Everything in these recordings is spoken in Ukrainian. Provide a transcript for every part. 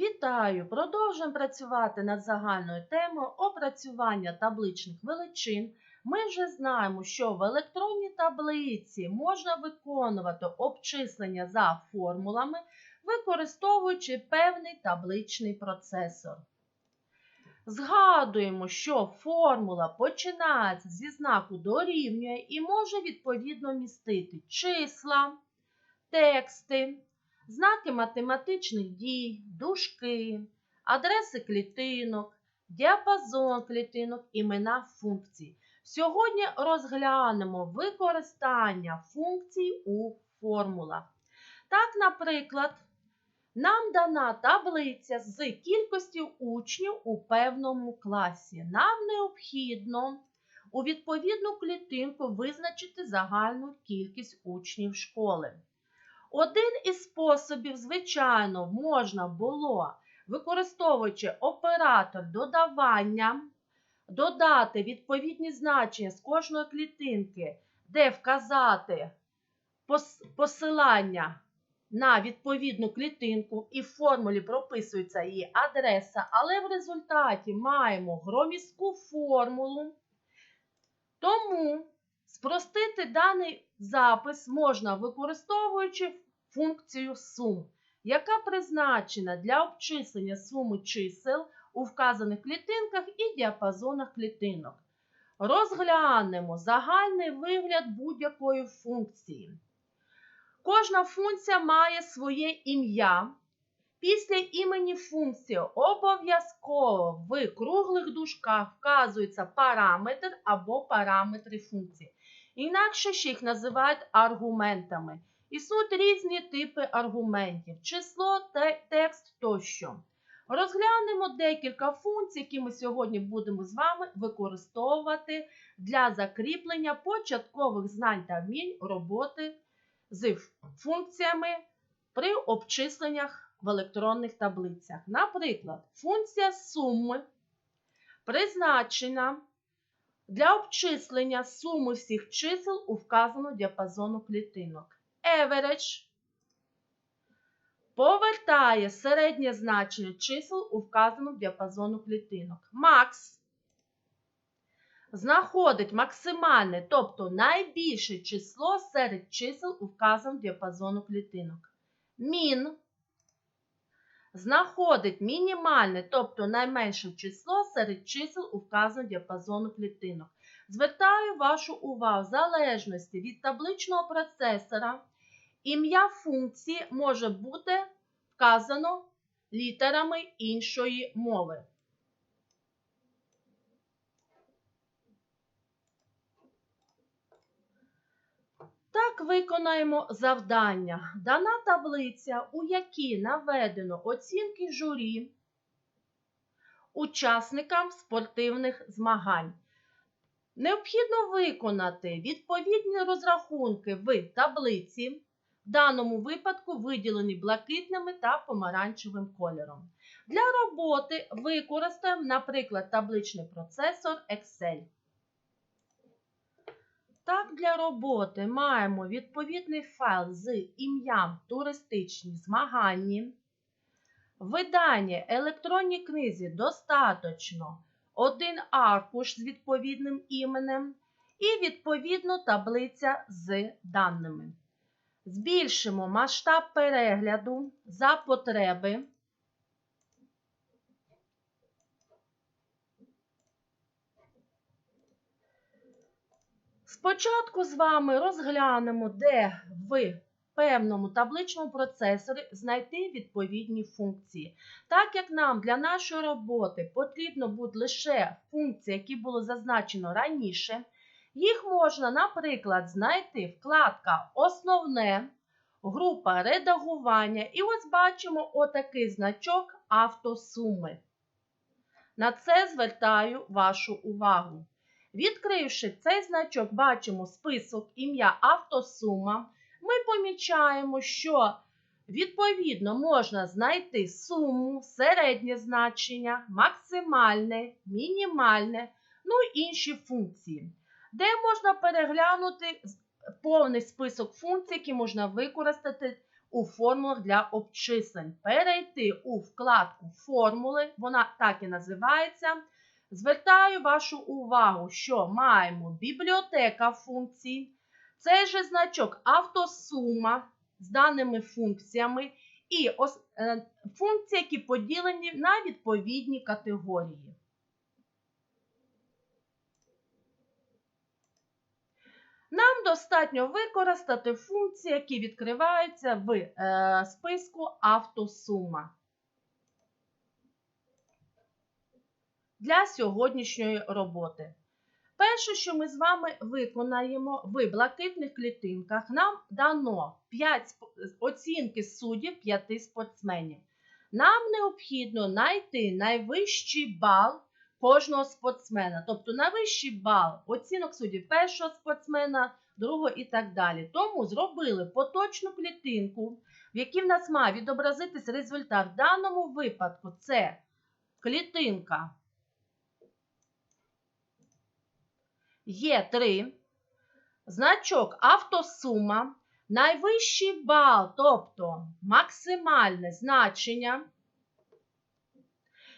Вітаю! Продовжуємо працювати над загальною темою опрацювання табличних величин. Ми вже знаємо, що в електронній таблиці можна виконувати обчислення за формулами, використовуючи певний табличний процесор. Згадуємо, що формула починається зі знаку дорівнює і може відповідно містити числа, тексти, знаки математичних дій, дужки, адреси клітинок, діапазон клітинок, імена функцій. Сьогодні розглянемо використання функцій у формулах. Так, наприклад, нам дана таблиця з кількістю учнів у певному класі. Нам необхідно у відповідну клітинку визначити загальну кількість учнів школи. Один із способів, звичайно, можна було, використовуючи оператор додавання, додати відповідні значення з кожної клітинки, де вказати посилання на відповідну клітинку, і в формулі прописується її адреса, але в результаті маємо громістку формулу. Тому спростити даний запис можна використовуючи функцію сум, яка призначена для обчислення суми чисел у вказаних клітинках і діапазонах клітинок. Розглянемо загальний вигляд будь-якої функції. Кожна функція має своє ім'я. Після імені функції обов'язково в круглих дужках вказується параметр або параметри функції. Інакше ще їх називають аргументами. Існують різні типи аргументів, число, текст тощо. Розглянемо декілька функцій, які ми сьогодні будемо з вами використовувати для закріплення початкових знань та вмінь роботи з функціями при обчисленнях в електронних таблицях. Наприклад, функція суми призначена для обчислення суми всіх чисел у вказану діапазону клітинок. Average повертає середнє значення чисел у вказану діапазону клітинок. Max знаходить максимальне, тобто найбільше число серед чисел у вказану діапазону клітинок. Min знаходить мінімальне, тобто найменше число серед чисел у вказаному діапазону клітинок. Звертаю вашу увагу в залежності від табличного процесора. Ім'я функції може бути вказано літерами іншої мови. Так виконаємо завдання. Дана таблиця, у якій наведено оцінки журі учасникам спортивних змагань. Необхідно виконати відповідні розрахунки в таблиці, в даному випадку виділені блакитними та помаранчевим кольором. Для роботи використаємо, наприклад, табличний процесор Excel. Так, для роботи маємо відповідний файл з ім'ям туристичні змагання. Видання електронній книзі достатньо один аркуш з відповідним іменем і відповідно таблиця з даними. Збільшимо масштаб перегляду за потреби. Спочатку з вами розглянемо, де в певному табличному процесорі знайти відповідні функції. Так як нам для нашої роботи потрібно буде лише функції, які було зазначено раніше, їх можна, наприклад, знайти вкладка Основне, група редагування, і ось бачимо отакий значок автосуми. На це звертаю вашу увагу. Відкривши цей значок, бачимо список ім'я автосума. Ми помічаємо, що відповідно можна знайти суму, середнє значення, максимальне, мінімальне, ну і інші функції, де можна переглянути повний список функцій, які можна використати у формулах для обчислень. Перейти у вкладку формули, вона так і називається. Звертаю вашу увагу, що маємо бібліотека функцій, цей же значок автосума з даними функціями і е, функції, які поділені на відповідні категорії. Нам достатньо використати функції, які відкриваються в е, списку автосума. Для сьогоднішньої роботи. Перше, що ми з вами виконаємо в блакитних клітинках, нам дано 5 оцінки суддів 5 спортсменів. Нам необхідно знайти найвищий бал кожного спортсмена. Тобто найвищий бал оцінок суддів першого спортсмена, другого і так далі. Тому зробили поточну клітинку, в якій в нас має відобразитись результат. В даному випадку це клітинка є 3, значок автосума, найвищий бал, тобто максимальне значення.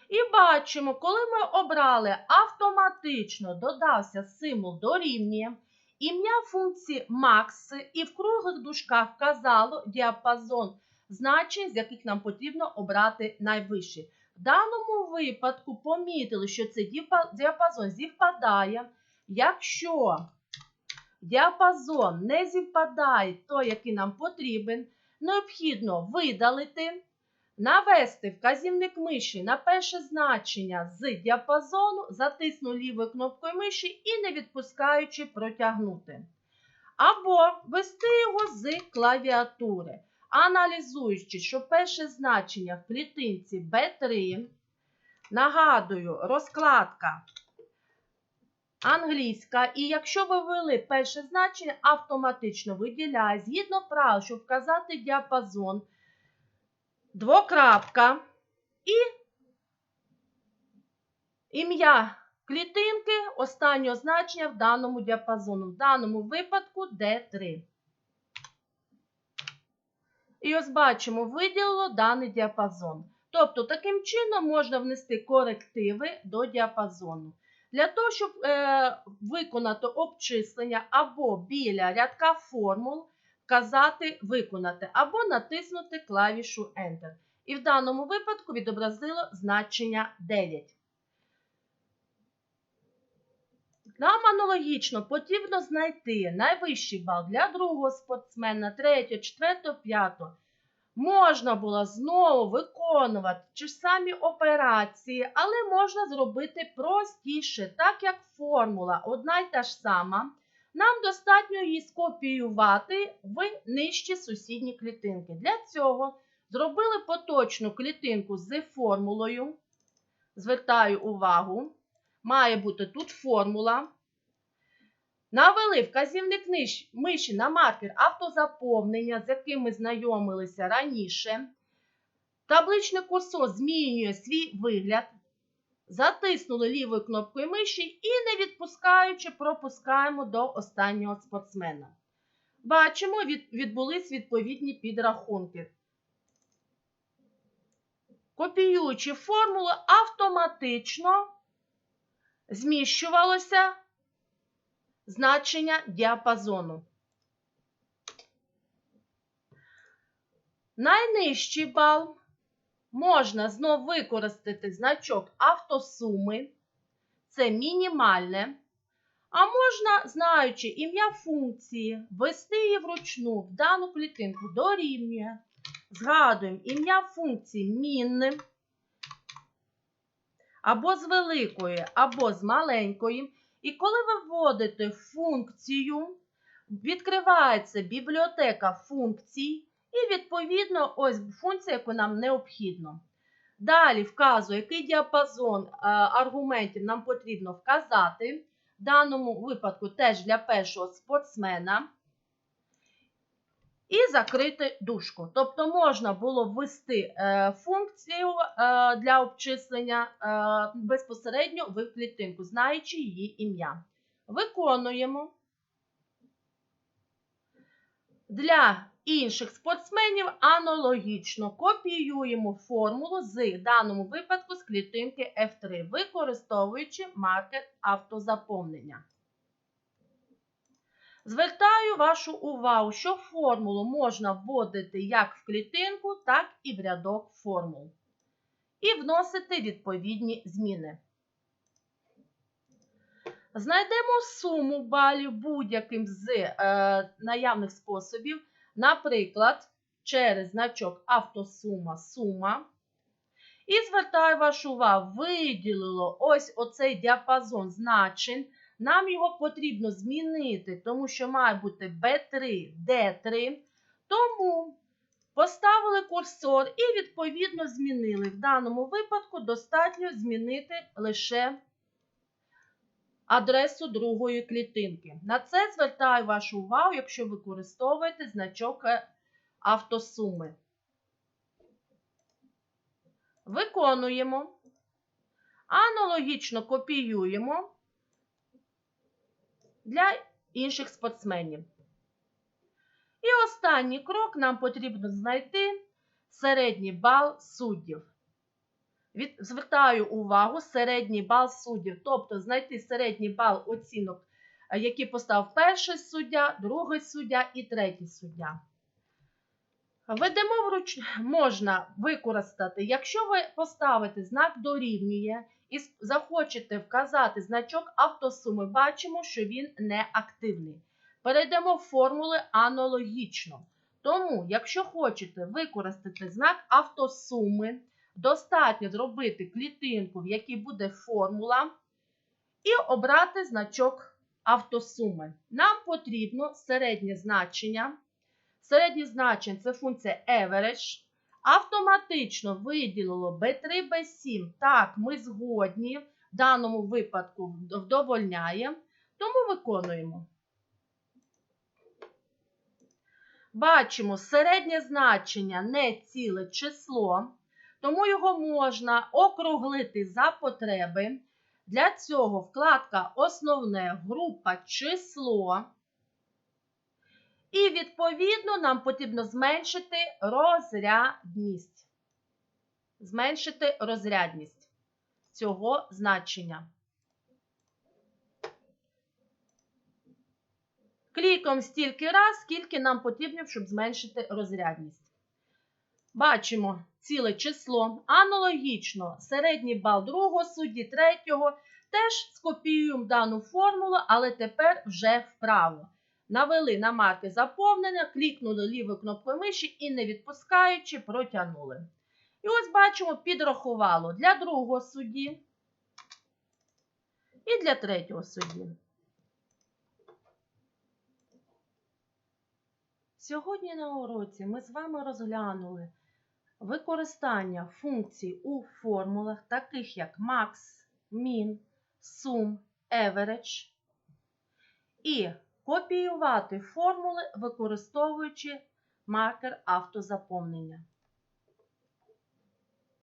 І бачимо, коли ми обрали автоматично додався символ дорівнює, ім'я функції max і в круглих дужках вказало діапазон значень, з яких нам потрібно обрати найвищий. В даному випадку помітили, що цей діапазон зівпадає, якщо діапазон не зівпадає той, який нам потрібен, необхідно видалити Навести вказівник миші на перше значення з діапазону, затисну лівою кнопкою миші і не відпускаючи протягнути. Або ввести його з клавіатури, аналізуючи, що перше значення в клітинці B3, нагадую, розкладка англійська, і якщо ви ввели перше значення, автоматично виділяє згідно правил, щоб вказати діапазон двокрапка і ім'я клітинки останнього значення в даному діапазону. В даному випадку D3. І ось бачимо, виділило даний діапазон. Тобто, таким чином можна внести корективи до діапазону. Для того, щоб е, виконати обчислення або біля рядка формул, вказати виконати або натиснути клавішу Enter. І в даному випадку відобразило значення 9. Нам аналогічно потрібно знайти найвищий бал для другого спортсмена, третього, четвертого, п'ятого. Можна було знову виконувати ті ж самі операції, але можна зробити простіше, так як формула одна й та ж сама. Нам достатньо її скопіювати в нижчі сусідні клітинки. Для цього зробили поточну клітинку з формулою. Звертаю увагу, має бути тут формула. Навели вказівник миші на маркер автозаповнення, з яким ми знайомилися раніше. Табличний курсор змінює свій вигляд. Затиснули лівою кнопкою миші і, не відпускаючи, пропускаємо до останнього спортсмена. Бачимо, від, відбулись відповідні підрахунки. Копіюючи формулу, автоматично зміщувалося значення діапазону. Найнижчий бал можна знов використати значок автосуми, це мінімальне. А можна, знаючи ім'я функції, ввести її вручну в дану клітинку дорівнює. Згадуємо ім'я функції min або з великої, або з маленької. І коли ви вводите функцію, відкривається бібліотека функцій, і, відповідно, ось функція, яку нам необхідно. Далі вказує, який діапазон е, аргументів нам потрібно вказати. В даному випадку теж для першого спортсмена. І закрити дужку. Тобто можна було ввести е, функцію е, для обчислення е, безпосередньо в клітинку, знаючи її ім'я. Виконуємо. Для інших спортсменів аналогічно копіюємо формулу з в даному випадку з клітинки F3, використовуючи маркер автозаповнення. Звертаю вашу увагу, що формулу можна вводити як в клітинку, так і в рядок формул. І вносити відповідні зміни. Знайдемо суму балів будь-яким з е, наявних способів, наприклад, через значок автосума сума. І звертаю вашу увагу, виділило ось оцей діапазон значень. Нам його потрібно змінити, тому що має бути B3, D3. Тому поставили курсор і, відповідно, змінили. В даному випадку достатньо змінити лише адресу другої клітинки. На це звертаю вашу увагу, якщо ви використовуєте значок е, автосуми. Виконуємо. Аналогічно копіюємо для інших спортсменів. І останній крок нам потрібно знайти середній бал суддів. Звертаю увагу середній бал суддів, тобто знайти середній бал оцінок, е, які поставив перший суддя, другий суддя і третій суддя. Ведемо вруч можна використати, якщо ви поставите знак дорівнює і захочете вказати значок автосуми, бачимо, що він не активний. Перейдемо в формули аналогічно. Тому, якщо хочете використати знак автосуми, достатньо зробити клітинку, в якій буде формула, і обрати значок автосуми. Нам потрібно середнє значення. Середнє значення це функція average. Автоматично виділило B3, B7. Так, ми згодні. В даному випадку вдовольняє. Тому виконуємо. Бачимо середнє значення не ціле число, тому його можна округлити за потреби. Для цього вкладка Основне група число. І, відповідно, нам потрібно зменшити розрядність. Зменшити розрядність цього значення. Кліком стільки раз, скільки нам потрібно, щоб зменшити розрядність. Бачимо ціле число. Аналогічно, середній бал другого судді, третього. Теж скопіюємо дану формулу, але тепер вже вправо. Навели на марки заповнення, клікнули лівою кнопкою миші і, не відпускаючи, протягнули. І ось бачимо, підрахувало для другого судді і для третього судді. Сьогодні на уроці ми з вами розглянули використання функцій у формулах, таких як max, min, sum, average, і копіювати формули, використовуючи маркер автозаповнення.